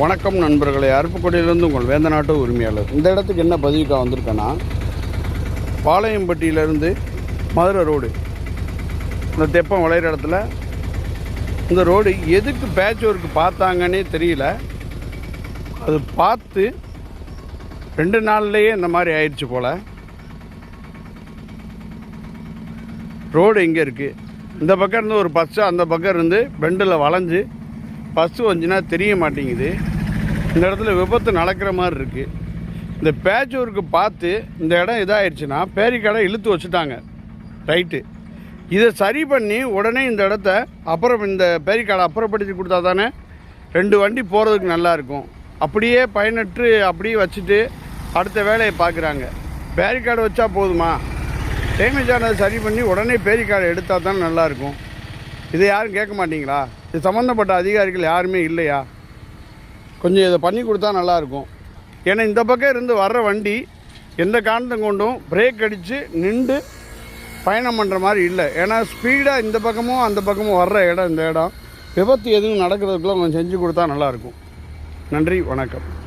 வணக்கம் நண்பர்களே அருப்புக்கோட்டையிலேருந்து உங்கள் வேந்த நாட்டு உரிமையாளர். இந்த இடத்துக்கு என்ன பதிவுக்காக வந்திருக்கேன்னா பாளையம்பட்டியிலேருந்து மதுரை ரோடு. இந்த தெப்பம் விளையிற இடத்துல இந்த ரோடு எதுக்கு பேட்ச் ஒர்க் பார்த்தாங்கன்னே தெரியல. அது பார்த்து ரெண்டு நாள்லேயே இந்த மாதிரி ஆயிடுச்சு போல். ரோடு எங்கே இருக்குது இந்த பக்கம் இருந்து ஒரு பச்சை அந்த பக்கம் இருந்து பெண்டில் வளைஞ்சு பஸ்ஸு வந்துச்சுன்னா தெரிய மாட்டேங்குது. இந்த இடத்துல விபத்து நடக்கிற மாதிரி இருக்குது இந்த பேட்ச் ஒர்க்கு பார்த்து இந்த இடம் இதாகிடுச்சுன்னா பேரிக்கடை இழுத்து வச்சுட்டாங்க. ரைட்டு. இதை சரி பண்ணி உடனே இந்த இடத்த அப்புறம் இந்த பேரிக்காடை அப்புறப்படுத்தி கொடுத்தா தானே ரெண்டு வண்டி போகிறதுக்கு நல்லாயிருக்கும் அப்படியே பயனற்று அப்படியே வச்சுட்டு அடுத்த வேலையை பார்க்குறாங்க. பேரிக்காடு வச்சா போதுமா? டேமேஜ் ஆனதை சரி பண்ணி உடனே பேரிக்காடை எடுத்தால் தான் நல்லாயிருக்கும் இதை யாரும் கேட்க மாட்டீங்களா? இது சம்மந்தப்பட்ட அதிகாரிகள் யாருமே இல்லையா? கொஞ்சம் இதை பண்ணி கொடுத்தா நல்லாயிருக்கும். ஏன்னா இந்த பக்கம் இருந்து வர்ற வண்டி எந்த காரணத்தை கொண்டும் பிரேக் அடித்து நின்று பயணம் பண்ணுற மாதிரி இல்லை. ஏன்னா ஸ்பீடாக இந்த பக்கமும் அந்த பக்கமும் வர்ற இடம் இந்த இடம். விபத்து எதுவும் நடக்கிறதுக்குள்ள கொஞ்சம் செஞ்சு கொடுத்தா நல்லாயிருக்கும். நன்றி வணக்கம்.